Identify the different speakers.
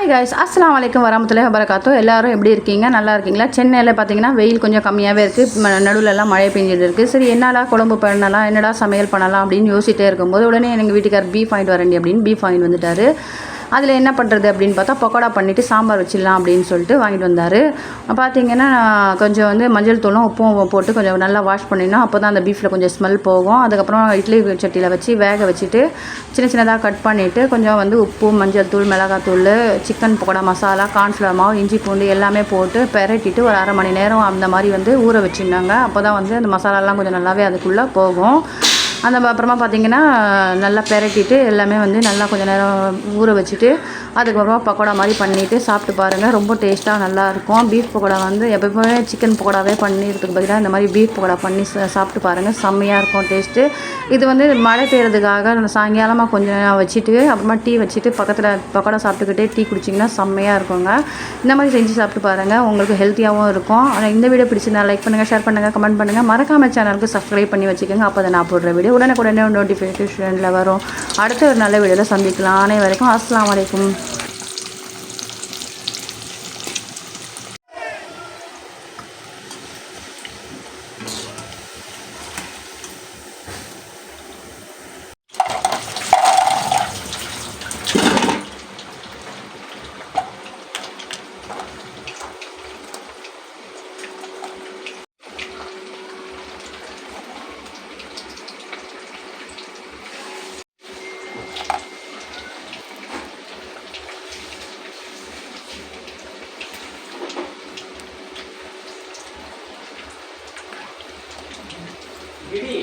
Speaker 1: hi guys அஸ்லாம் வலைக்கம் வரமத்துல வரகாத்தோ எல்லாரும் எப்படி இருக்கீங்க நல்லா இருக்கீங்களா சென்னையில் பார்த்தீங்கன்னா வெயில் கொஞ்சம் கம்மியாகவே இருக்குது நடுவில்லாம் மழை பெஞ்சிட்டு இருக்குது சரி என்னடா குழம்பு பண்ணலாம் என்னடா சமையல் பண்ணலாம் அப்படின்னு யோசிச்சிட்டே இருக்கும்போது உடனே எனக்கு வீட்டுக்கார் பீஃப் வாங்கிட்டு வரண்டி அப்படின்னு பீஃப் வாங்கிட்டு வந்துட்டார் அதில் என்ன பண்ணுறது அப்படின்னு பார்த்தா பக்கோடா பண்ணிவிட்டு சாம்பார் வச்சிடலாம் அப்படின்னு சொல்லிட்டு வாங்கிட்டு வந்தார் பார்த்தீங்கன்னா கொஞ்சம் வந்து மஞ்சள் தூளும் உப்பும் போட்டு கொஞ்சம் நல்லா வாஷ் பண்ணிடணும் அப்போ தான் அந்த பீஃபில் கொஞ்சம் ஸ்மெல் போகும் அதுக்கப்புறம் இட்லி சட்டியில் வச்சு வேக வச்சுட்டு சின்ன சின்னதாக கட் பண்ணிவிட்டு கொஞ்சம் வந்து உப்பு மஞ்சள் தூள் மிளகாய் தூள் சிக்கன் பக்கோடா மசாலா கார்ன்ஃப்ளவர் மாவு இஞ்சி பூண்டு எல்லாமே போட்டு பெரட்டிட்டு ஒரு அரை மணி நேரம் அந்த மாதிரி வந்து ஊற வச்சுருந்தாங்க அப்போ தான் வந்து அந்த மசாலாலாம் கொஞ்சம் நல்லாவே அதுக்குள்ளே போகும் அந்த அப்புறமா பார்த்தீங்கன்னா நல்லா பெரட்டிட்டு எல்லாமே வந்து நல்லா கொஞ்சம் நேரம் ஊற வச்சுட்டு அதுக்கப்புறமா பக்கோடா மாதிரி பண்ணிவிட்டு சாப்பிட்டு பாருங்கள் ரொம்ப டேஸ்ட்டாக நல்லாயிருக்கும் பீஃப் பக்கோடா வந்து எப்பவுமே சிக்கன் பக்கோடாவே பண்ணிடுறதுக்கு பதிலாக இந்த மாதிரி பீஃப் பக்கோடா பண்ணி சாப்பிட்டு பாருங்கள் செம்மையாக இருக்கும் டேஸ்ட்டு இது வந்து மழை பெய்கிறதுக்காக சாயங்காலமாக கொஞ்சம் நேரம் வச்சுட்டு அப்புறமா டீ வச்சுட்டு பக்கத்தில் பக்கோடா சாப்பிட்டுக்கிட்டே டீ குடிச்சிங்கன்னா செம்மையாக இருக்குங்க இந்த மாதிரி செஞ்சு சாப்பிட்டு பாருங்கள் உங்களுக்கு ஹெல்த்தியாகவும் இருக்கும் ஆனால் இந்த வீடியோ பிடிச்சிருந்தா லைக் பண்ணுங்கள் ஷேர் பண்ணுங்கள் கமெண்ட் பண்ணுங்கள் மறக்காமல் சேனலுக்கு சப்ஸ்கிரைப் பண்ணி வச்சுக்கோங்க அப்போ அதை நான் போடுற வீடியோ சொல்லி உடனுக்குடனே நோட்டிஃபிகேஷனில் வரும் அடுத்த ஒரு நல்ல வீடியோவில் சந்திக்கலாம் வரைக்கும் அஸ்லாம் வலைக்கும் วิธี